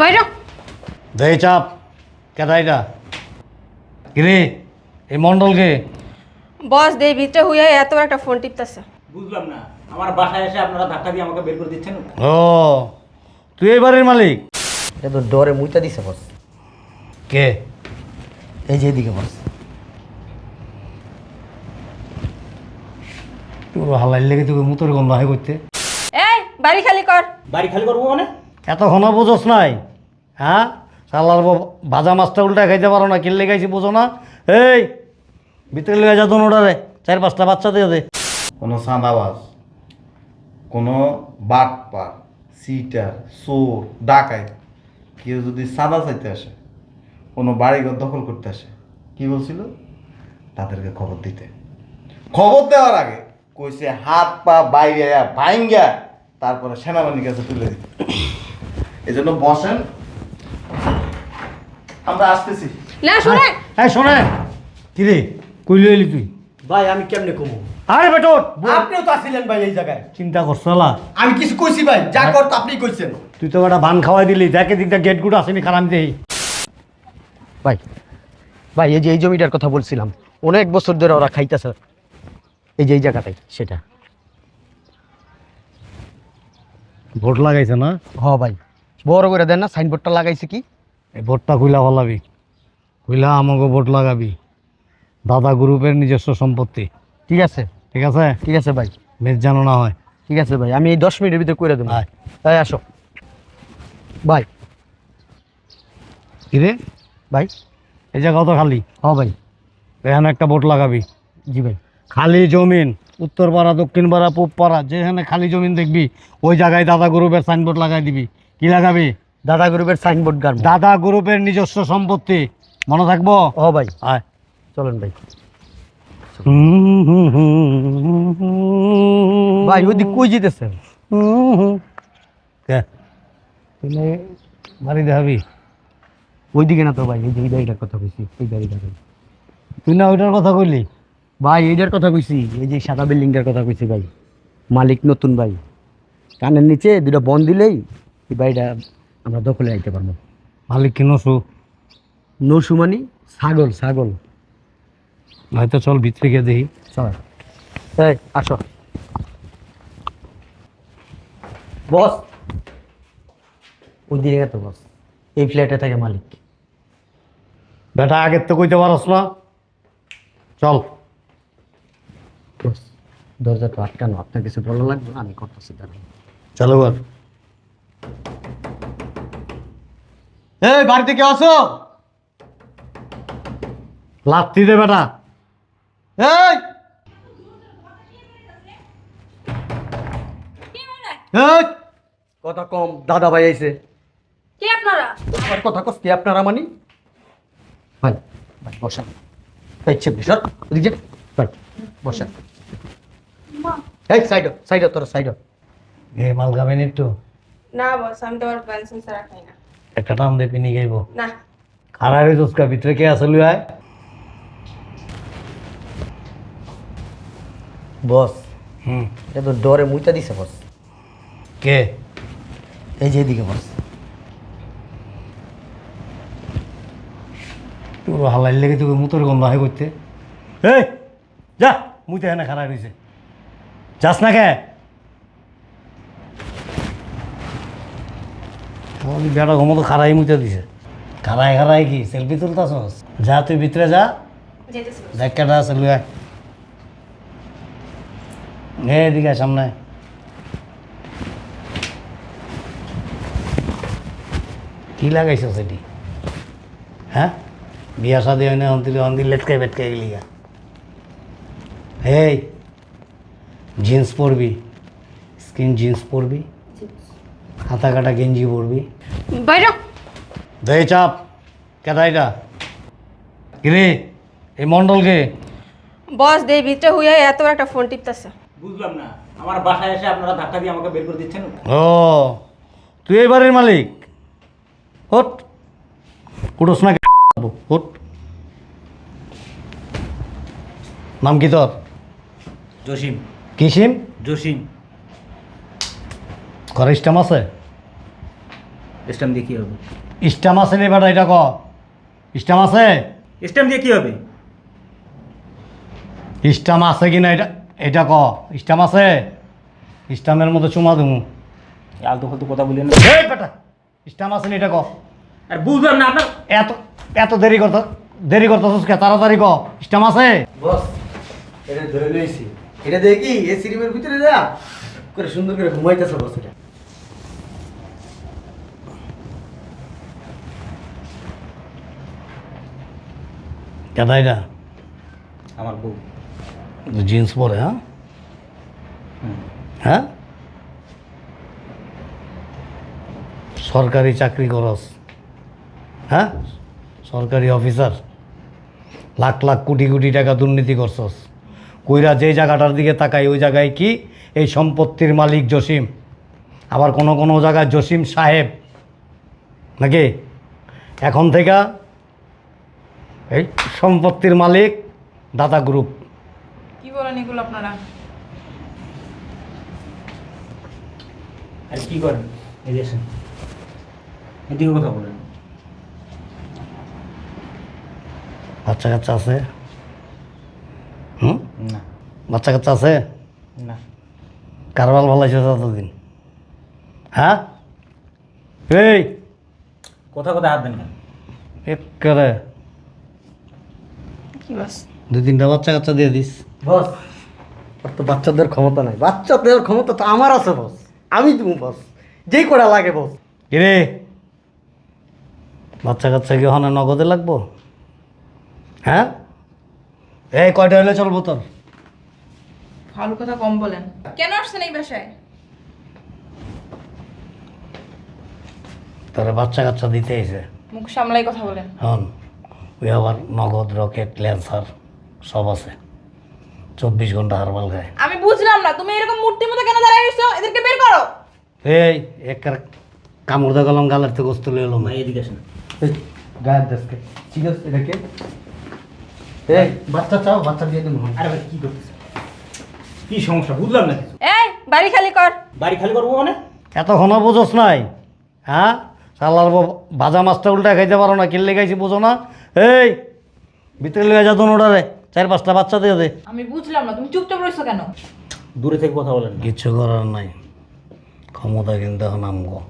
বাইরে দেই চাপ কেটা এটা কিরে এই মন্ডলকে? বস দে ভিতরে হইয়া এত একটা ফোন টিপতেছে। বুঝলাম না আমার বাসায় এসে আপনারা ধাক্কা দিয়ে আমাকে বের করে দিচ্ছেন? ও তুই এই বাড়ির মালিক? এ তো ডরে মুইতা দিছে বস। কে? এই যে এদিকে বস। তোর হালাই লেগে তোকে মুতোর গন্ধ হয় করতে। এই বাড়ি খালি কর। বাড়ি খালি করব মানে? এতক্ষণ বোঝোস নাই হ্যাঁ? সালার ভাজা মাছটা উল্টা খাইতে পারো না, কিনলে খাইছি বোঝো না? এই, ভিতরে লেগে যা ওটারে চার পাঁচটা বাচ্চা দিয়ে দে। কোনো সাঁদাবাজ কোনো বাটপার সিটার চোর ডাকায় কেউ যদি সাদা চাইতে আসে, কোনো বাড়িঘর দখল করতে আসে, কি বলছিল? তাদেরকে খবর দিতে। খবর দেওয়ার আগে কইছে হাত পা বাইরে ভাইঙ্গা, তারপরে সেনাবাহিনীর কাছে তুলে দিতে। এই জন্য বসেন। আমরা আসতেছি। না শুনে হ্যাঁ শোনে কিরে কইলে এলি তুই? ভাই আমি কেমনে কমু? আরে বেটর আপনিও তো আসছিলেন ভাই এই জায়গায়। চিন্তা করছ না? আমি কিছু কইছি ভাই যা কর তো আপনি কইছেন। তুই তো একটা বান খাওয়াই দিলি দেখে দিকটা গেটগুলো আসেনি খারাপ দেই। ভাই ভাই এই যে এই জমিটার কথা বলছিলাম অনেক বছর ধরে ওরা খাইতেছে। এই যে এই জায়গাটাই সেটা। ভোট লাগাইছে না? হ ভাই। বড় করে দেন না সাইনবোর্ডটা লাগাইছে কি? এই ভোটটা খুইলা ফলাবি। খুইলা আমাকে ভোট লাগাবি। দাদা গ্রুপের নিজস্ব সম্পত্তি। ঠিক আছে। ঠিক আছে? ঠিক আছে ভাই। মেজ জানো না হয়। ঠিক আছে ভাই আমি এই দশ মিনিটের ভিতরে করে দেবো। তাই আসো। ভাই। কিরে ভাই। এই জায়গা কত খালি? হ ভাই। এখানে একটা ভোট লাগাবি। জি ভাই। খালি জমিন উত্তর পাড়া দক্ষিণ পাড়া পূব পাড়া যেখানে খালি জমিন দেখবি ওই জায়গায় দাদা গ্রুপের সাইনবোর্ড লাগাই দিবি। কি লাগাবি? দাদা গ্রুপের সাইনবোর্ড গান। দাদা গ্রুপের নিজস্ব সম্পত্তি। মনে থাকব? ও ভাই। আয়। চলেন ভাই। ভাই ওদিক কই যেতেছেন? তুমি বাড়ি দেখাবি? ওইদিকে না তো ভাই এই যে এই গাড়িটার কথা কইছি এই ভাই তুই না ওইটার কথা কইলি? ভাই এইটার কথা কইছি এই যে সাদা বিল্ডিংটার কথা কইছি ভাই। মালিক নতুন ভাই। কানের নিচে দুটো বন দিলেই এই বাড়িটা আমরা দখলে আইতে পারব। মালিক কিনসু নৌসুমানি ছাগল ছাগল। হয়তো চল ভিতরে গিয়ে দেখি। চল। এই আসো। বস। ওই দিকে তো বস। এই ফ্ল্যাটে থাকে মালিক। বেটা আগের তো কইতে পারস না। চল। বস দরজাটা আটকানো। আপনার কিছু ভালো লাগবে আমি করতেছি দাঁড়ান। চলো ঘর এই বাড়িতে কেউ আসো লাত্তি দে বেটা। এই! এই! কথা কম দাদা ভাই আইছে। কি আপনারা? কথা কস কি আপনারা মানি? ভাই। ভাই বসেন। চেপ সর। ওদিকে। ভাই বসেন। এই সাইড সাইড তোর সাইড। এ মাল খাবেন একটু। না বস আমি তো আর পেন্সিল ছাড়া খাই না। একটা টান দিয়ে পিনি গাইব না। খারাপ চুস্কা ভিতরে কে আসলে আয়? বস। হুম। এটা তো ডরে মুইতা দিছে বস। কে? এই যে এদিকে বস। তোর হালাই লেগে তোকে মুতোর গন্ধ হয় করতে। এই যা! মুইতে এখানে খারাপ হয়েছে যাস না কে? আমাদের বেটা ঘুমতো খারাই মুতে দিছে। খারাই খারাই কি? সেলফি তুলতাছস? যা তুই ভিতরে যা। দেখাটা আছে লুয়া। নে এদিকে সামনে। কি লাগাইছ সেটি হ্যাঁ? বিয়া শাদি হয় না অন্তিল অন্তিল লেটকাই বেটকাই গেলি গা। এই জিন্স পরবি। স্কিন জিন্স পরবি। হাতা কাটা গেঞ্জি পরবি। বাইরে। দে চাপ কেটা এটা কিরে এই মন্ডলকে বস দে ভিতরে হইয়া এত একটা ফোন টিপতেছে। বুঝলাম না আমার বাসায় এসে আপনারা ধাক্কা দিয়ে আমাকে বের করে দিচ্ছেন? ও তুই এই বাড়ির মালিক? হট উঠোস না হট নাম কি তোর? জসিম। কিসিম? জসিম। ঘরে স্টাম আছে? স্ট্যাম্প দিয়ে কি হবে? স্টাম আছে নি বেটা এটা ক? স্টাম আছে? স্ট্যাম্প দিয়ে কি হবে? স্টাম আছে কি না এটা এটা ক? স্টাম আছে? স্টামের মতো চুমা দেবো। আলতু ফালতু কথা বলি না। এই বেটা স্টাম আছে নি এটা ক? আর বুঝলাম না আপনার এত এত দেরি করতে দেরি করতেছিস কে? তাড়াতাড়ি ক। স্টাম আছে? বস এটা ধরে লইছি। এটা দেখি এসি রুমের ভিতরে যা করে সুন্দর করে ঘুমাইতেছে বস এটা। কেদা এটা আমার বউ। জিন্স পরে হ্যাঁ? হ্যাঁ? সরকারি চাকরি করস হ্যাঁ? সরকারি অফিসার লাখ লাখ কোটি কোটি টাকা দুর্নীতি করছস। কইরা যে জায়গাটার দিকে তাকাই ওই জায়গায় কি? এই সম্পত্তির মালিক জসিম। আবার কোনো কোনো জায়গায় জসিম সাহেব। নাকি? এখন থেকে এই সম্পত্তির মালিক দাদা গ্রুপ কি বলেন এগুলো আপনারা? আর কি করেন? এই আসেন। এদিকে কথা বলেন। বাচ্চা কাচ্চা আছে? হুম? না। বাচ্চা কাচ্চা আছে? না। কারবাল ভালো আছে ততদিন। হ্যাঁ? এই! কথা কথা হাত দেন এক করে। কি বাস দুই তিনটা বাচ্চা কাচ্চা দিয়ে দিস। বস ওর তো বাচ্চাদের ক্ষমতা নাই। বাচ্চাদের ক্ষমতা তো আমার আছে বস। আমি তুমি বস। যেই কটা লাগে বস। কিরে? বাচ্চা কাচ্চা কি ওখানে নগদে লাগবো? হ্যাঁ? এই কয়টা হলে চলবো তোর ভালো কথা কম বলেন। কেন আসছেন এই বাসায়? তোর বাচ্চা কাচ্চা দিতে এসে। মুখ সামলাই কথা বলেন। হন। ওই আবার নগদ রকেট ল্যান্সার সব আছে। চব্বিশ ঘণ্টা হারবাল খায়। আমি বুঝলাম না তুমি এরকম মূর্তির মতো কেন দাঁড়ায় রইছো এদেরকে বের করো। এই এক কামড় দেখালাম গালের থেকে গোস্ত লয়ে ভাই এদিকে আসেন। গায়ের দেশকে ঠিক আছে এটাকে এই বাচ্চা চাও বাচ্চা দিয়ে দেবো। আরে ভাই কি করতেছে? কি সমস্যা? বুঝলাম না এই বাড়ি খালি কর। বাড়ি খালি করব মানে? এতক্ষণও বোঝোস নাই হ্যাঁ? সালার ভাজা মাছটা উল্টা খাইতে পারো না কিনলে খাইছি বোঝো না। এই ভিতরে লেগে যা ওটারে চার পাঁচটা বাচ্চা দিয়ে দে। আমি বুঝলাম না তুমি চুপচাপ রইছো কেন? দূরে থেকে কথা বলেন কিচ্ছু করার নাই। ক্ষমতা কিন্তু এখন আমগো।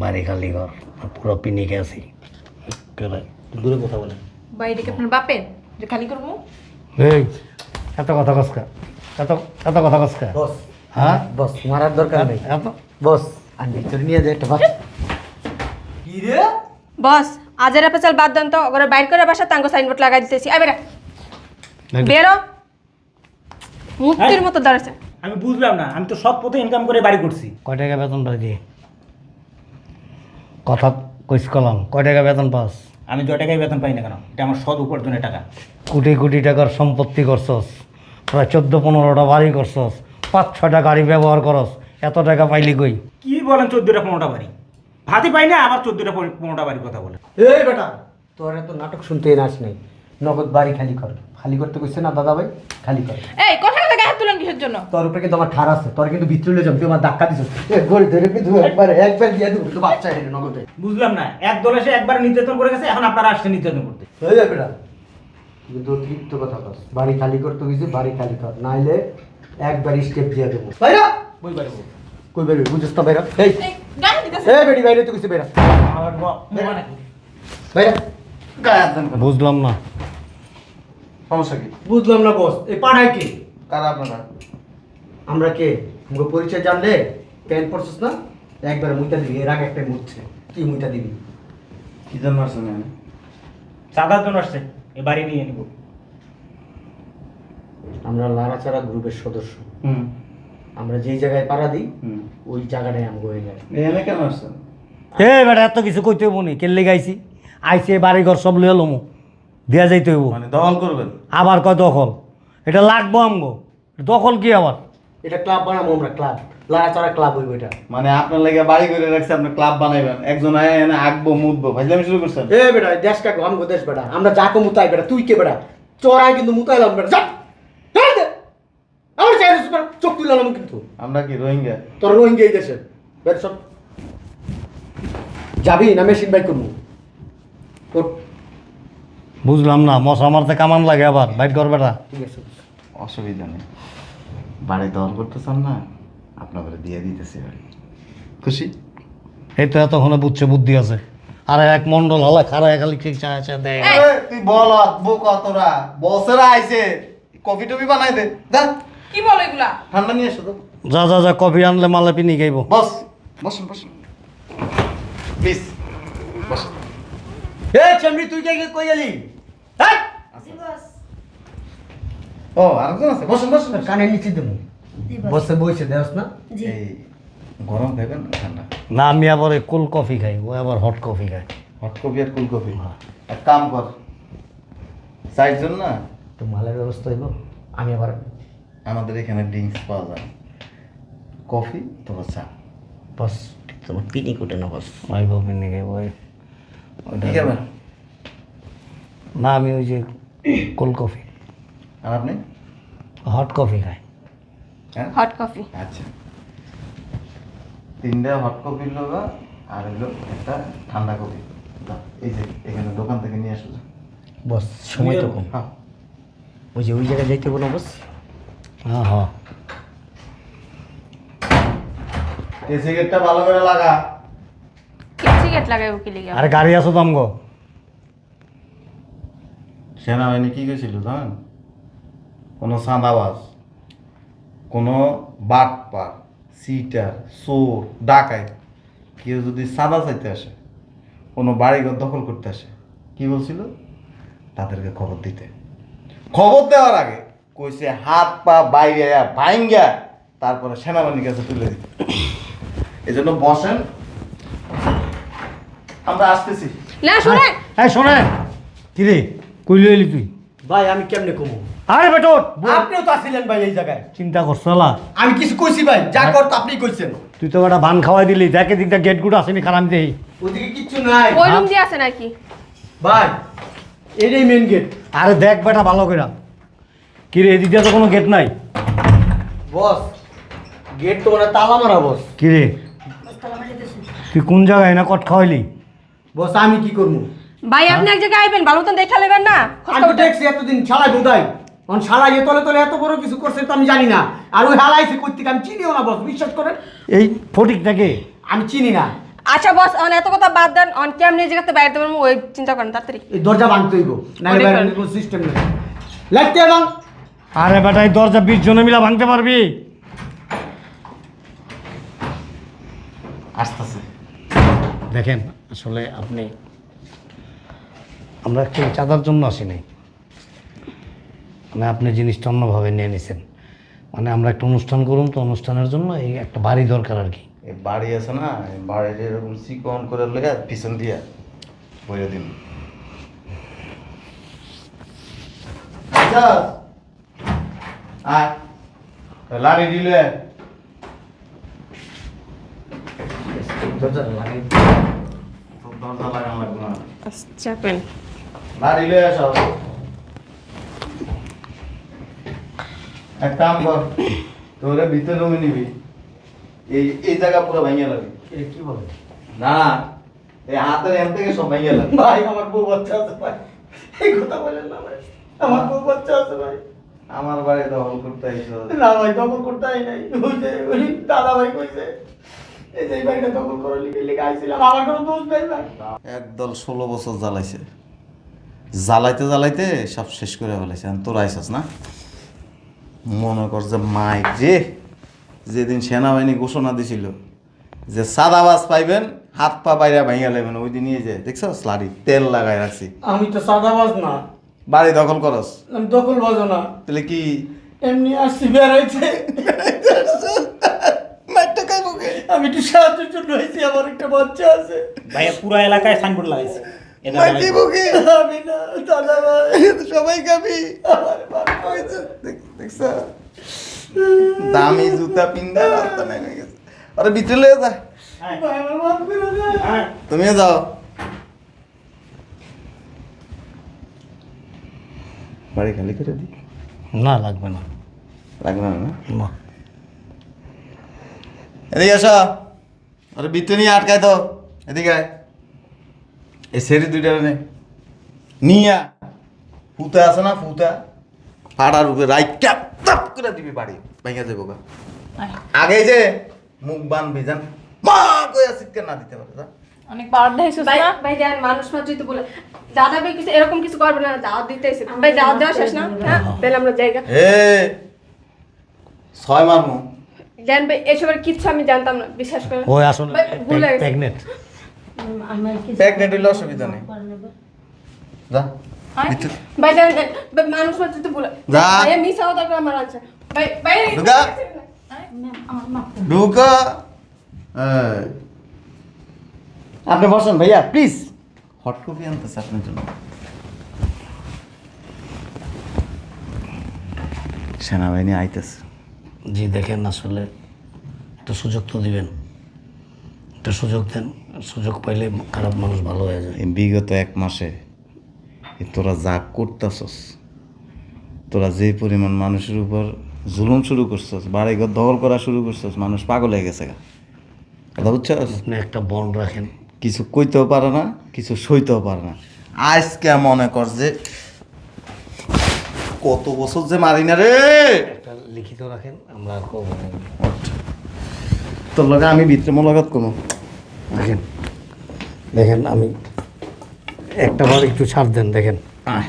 বাড়ি খালি ঘর পুরো পিনিক আছি। করে দূরে কথা বলেন। বাড়িটা কি আপনার বাপের? যে খালি করব? এই এত কথা কসকা এত এত কথা কসকা বস। হ্যাঁ? বস মারার দরকার নেই। এত? বস আর ভিতরে নিয়ে যায় একটা বাচ্চা। কি রে? বস আজের পেছাল বাদ দেন তো ওরা বাইর করে বাসা তাঙ্গো সাইনবোর্ড লাগাই দিতেছি। আই বেরা। বেরো মূর্তির মতো দাঁড়াচ্ছে আমি বুঝলাম না আমি তো সব পথে ইনকাম করে বাড়ি করছি। কয় টাকা বেতন পাই দিয়ে কথা কইস কলাম কয় টাকা বেতন পাস? আমি য টাকায় বেতন পাই না কেন এটা আমার সদ উপার্জনের টাকা। কোটি কোটি টাকার সম্পত্তি করছস প্রায় চোদ্দ পনেরোটা বাড়ি করছস পাঁচ ছটা গাড়ি ব্যবহার করস এত টাকা পাইলি কই? কি বলেন চোদ্দোটা পনেরোটা বাড়ি? ভাতই পাই না আবার চোদ্দোটা পনেরোটা বাড়ির কথা বলে। এই বেটা তোর এত নাটক শুনতে নাচ নেই নগদ বাড়ি খালি কর। খালি করতে কইছে না দাদা ভাই খালি কর। এই কথা কথা গায়ে হাত তুলেন কিসের জন্য? তোর উপরে কিন্তু আমার ঠার আছে তোর কিন্তু ভিতরে যাবি তুই আমার ধাক্কা দিছিস। এ গড়ি ধরে কিন্তু একবার একবার দিয়ে দেবো তো বাচ্চা হেরে নগদে। বুঝলাম না এক দল এসে একবার নির্যাতন করে গেছে এখন আপনারা আসছে নির্যাতন করতে। হয়ে যাবে বেটা কিন্তু অতিরিক্ত কথা কস। বাড়ি খালি করতে কইছে বাড়ি খালি কর। নাইলে একবার স্টেপ দিয়ে দেবো। বাইরা! বই পারব কই বেরবি বুঝছিস তো বাইরা? এই এ বেটি বাইরে তুই? বাইরা। বুঝলাম না। সমস্যা কি? বুঝলাম না বস এই পাড়ায় কে? কারা আপনারা? আমরা কে? মুখে পরিচয় জানলে প্যান্ট পরছিস না? একবার মুইতা দিবি এর আগে একটা মুছছে কি মুইতা দিবি? কি জন্য আসছেন এখানে? চাঁদার জন্য আসছে। এ বাড়ি নিয়ে নিব। আমরা লাড়াচাড়া গ্রুপের সদস্য। হুম। আমরা যেই জায়গায় পাড়া দিই হুম। ওই জায়গাটাই আমগো হয়ে এখানে কেন আসছেন? এ বেটা এত কিছু কইতে হইব নি। কেলে গাইছি আইসে বাড়ি ঘর সব লয়ে লমু। দিয়া যাইতে হইব। মানে দখল করবেন? আবার কয় দখল? এটা লাগবো আমগো। দখল কি আবার? এটা ক্লাব বানাবো আমরা ক্লাব। লাড়াচাড়া ক্লাব হইব এটা। মানে আপনার লাগে বাড়ি করে রাখছে আপনি ক্লাব বানাইবেন। একজন আয় এনে আঁকবো মুতবো। ভাইলামি শুরু করছেন? এ বেটা দেশ কাকু? আমগো দেশ বেটা। আমরা যাকো মুতাই বেটা তুই কে বেটা? চোরাই কিন্তু মুতাইলাম বেটা। যা! আমার চাই কিন্তু। আমরা কি রোহিঙ্গা? তোর রোহিঙ্গা এই দেশে। বের সব। যাবি না মেশিন বাইক করব। ওঠ। বুঝলাম না মশা মারতে কামান লাগে আবার বাইট কর বেটা। ঠিক আছে অসুবিধা নেই। বাড়ি দখল করতে চান না আপনাদের দিয়ে দিতেছি বাড়ি। খুশি? এই তো এতক্ষণে বুঝছে বুদ্ধি আছে। আর এক মন্ডল হলা খারা খালি ঠিক চা চা দেয় তুই বল বোকা তোরা। বসেরা আইছে। কফি টফি বানাই দে। যা। কি বলো এগুলা? ঠান্ডা নিয়ে এসো তো। যা যা যা কফি আনলে মালে পিনি খাইব। বস। বসুন বসুন। প্লিজ। বসুন। এ চেমড়ি তুই কে কই এলি হ্যাঁ? ও আরেকজন আছে। বসুন বসুন কানে নিচে দেবো। বসে। বইছে দেখ না? এই গরম খাইবেন না ঠান্ডা? না আমি আবার কোল্ড কফি খাই ও আবার হট কফি খায়। হট কফি আর কুল কফি। এক কাম কর। চারজন না? তো মালের ব্যবস্থা হইব। আমি আবার আমাদের এখানে ড্রিঙ্কস পাওয়া যায়। কফি তোমার চা। বস তোমার পিনি কুটে না বস। আইব পিনি খাইব ওই না আমি ওই যে কোল্ড কফি আর আপনি? হট কফি খাই। হ্যাঁ? হট কফি আচ্ছা। তিনটা হট কফির লোক আর হলো একটা ঠান্ডা কফি এই যে এখানে দোকান থেকে নিয়ে আসো। বস সময় তো কম। হ্যাঁ। ওই যে ওই জায়গায় যাইতে বলো বস। হ্যাঁ হ্যাঁ এই সিগারেটটা ভালো করে লাগা। কি সিগারেট লাগাইবো কি লিগা? আরে গাড়ি আসো দাম গো সেনাবাহিনী কী করেছিল জানেন? কোনো সাঁদাবাজ কোনো বাটপার সিটার চোর ডাকায় কেউ যদি সাদা চাইতে আসে কোনো বাড়িঘর দখল করতে আসে কি বলছিল? তাদেরকে খবর দিতে। খবর দেওয়ার আগে কইছে হাত পা বাইরে ভাইঙ্গা তারপরে সেনাবাহিনীর কাছে তুলে দিতে। এই জন্য বসেন। আমরা আসতেছি। না শুনে হ্যাঁ শোনে কিরে কইলি এলি তুই? ভাই আমি কেমনে কমো? আরে বেটোর আপনিও তো আসছিলেন ভাই এই জায়গায়। চিন্তা করছ এলা আমি কিছু কইছি ভাই যা কর তো আপনি কইছেন। তুই তো একটা বান খাওয়াই দিলি দেখে দিকটা গেট গুড আসেনি খারাপ দেই। ওদিকে কিচ্ছু নাই। ওই রুম দিয়ে আছে নাকি? ভাই এটাই মেন গেট আরে দেখ বেটা ভালো করে কিরে এদিক দিয়ে তো কোনো গেট নাই। বস গেট তো মানে তালা মারা বস। কিরে তুই কোন জায়গায় না কট খাওয়াইলি? বস আমি কি করব? ভাই আপনি এক জায়গায় আইবেন ভালো মতন দেখা নেবেন না। আমি তো দেখছি এতদিন ছাড়াই বোধাই। এখন শালা এ তলে তলে এত বড় কিছু করছে তো আমি জানি না। আর ওই হালাইছে করতে আমি চিনিও না বস বিশ্বাস করেন? এই ফটিকটাকে আমি চিনি না। আচ্ছা বস অন এত কথা বাদ দেন অন কেমনি জায়গাতে বাইরে দেবেন ওই চিন্তা করেন তাড়াতাড়ি। এই দরজা ভাঙতে হইব না বাইরে কোনো সিস্টেম নেই। লাগতে এবং আরে বেটা এই দরজা বিশ জনে মিলা ভাঙতে পারবি? আসতেছে। দেখেন আসলে আপনি আমরা একটু চাঁদার জন্য আসি নাই। মানে আপনি জিনিসটা অন্যভাবে নিয়ে নিছেন। মানে আমরা একটা অনুষ্ঠান করুন তো অনুষ্ঠানের জন্য এই একটা বাড়ি দরকার আর কি। এই বাড়ি আছে না এই বাড়ির এরকম চিকন করে লেগে পিছন দিয়া বইরে দিন। আয়। লাড়ি দিলে। চাপেন লাড়ি লয়ে আসো। এক কাম কর তোরে ভিতরে রুমে নিবি। এই এই জায়গা পুরো ভাঙিয়ে লাগবে। এটা কি বলে? না এই হাতের এন থেকে সব ভাঙিয়ে লাগবে। ভাই আমার বউ বাচ্চা আছে ভাই। এই কথা বলেন না ভাই। আমার বউ বাচ্চা আছে ভাই। আমার বাড়ি দখল করতে আইসো না ভাই দখল করতে আই নাই। ওই যে ওই দাদা ভাই কইছে এই যে বাড়িটা দখল করে লিখে লিখে আইছিলাম আমার কোনো দোষ নেই ভাই একদল ষোলো বছর জ্বালাইছে। জ্বালাইতে জ্বালাইতে সব শেষ করে ফেলেছে তোর আইসাস না? মনে কর যে মাইক যে যেদিন সেনাবাহিনী ঘোষণা দিছিল যে সাদাবাজ পাইবেন হাত পা বাইরে ভাইয়া লেবেন ওই দিনই যে দেখছ স্লাডি তেল লাগাই রাখছি। আমি তো সাদাবাজ না। বাড়ি দখল করস? আমি দখল বাজো না। তাহলে কি? এমনি আসছি বেড়াইতে মাইরটা আমি একটু সাহায্যের জন্য হয়েছি আমার একটা বাচ্চা আছে। ভাইয়া পুরো এলাকায় সাইনবোর্ড লাগাইছে? আমি না দাদা ভাই। আমার বাবা দামি জুতা পিন্দা রাস্তা নাই গেছে। আরে ভিতরে লয়ে যা। হ্যাঁ, ভাই হ্যাঁ। তুমিও যাও। বাড়ি খালি করে দি না লাগবে না। লাগবে না না? না। এদিকে আসো আরে ভিতরে নিয়ে আটকায় তো। এদিকে আয়। এই সেরি দুইটা নে। নিয়া। ফুতা আছে না ফুতা। পাড়ার উপরে রাইট ট্যাপ ট্যাপ করে দিবি বাড়ি। ভেঙে যাব আগে যে মুখ বান জান? মা কইয়া শিখতে না দিতে পারে। অনেক পাওয়ার দেখাইছিস ভাই না ভাই দেন মানুষ মাত্রই তো বলে দাদা ভাই কিছু এরকম কিছু করবে না দাওয়াত দিতে এসে ভাই দাওয়াত দেওয়া শেষ না? হ্যাঁ তাহলে আমরা জায়গা এ ছয় মারমু। দেন ভাই এসবের কিচ্ছু আমি জানতাম না বিশ্বাস করেন। ওই আসলে প্রেগনেন্ট আমার প্রেগনেন্ট হইলে অসুবিধা নেই। যা। ভাই মানুষ মাত্রই তো বলে যা। ভাই মিস হওয়া দরকার আমার আছে। ভাই ভাই ঢুকা। ঢুকা। আপনি বসেন ভাইয়া প্লিজ হট কফি আনতেছে আপনার জন্য। সেনাবাহিনী আইতেছে। জি দেখেন আসলে একটা সুযোগ তো দিবেন। একটা সুযোগ দেন সুযোগ পাইলে খারাপ মানুষ ভালো হয়ে যায়। এই বিগত এক মাসে তোরা যা করতেছস তোরা যে পরিমাণ মানুষের উপর জুলুম শুরু করছস বাড়িঘর দখল করা শুরু করছস মানুষ পাগল হয়ে গেছে। কথা আপনি একটা বন রাখেন। কিছু কইতেও পারে না কিছু সইতেও পারে না। আজকে মনে কর যে কত বছর যে মারি না রে। একটা লিখিত রাখেন আমরা আর করব না। তোর লগে আমি ভিতরে মোলাকাত করব। দেখেন দেখেন আমি একটা বার একটু ছাড় দেন দেখেন। আয়।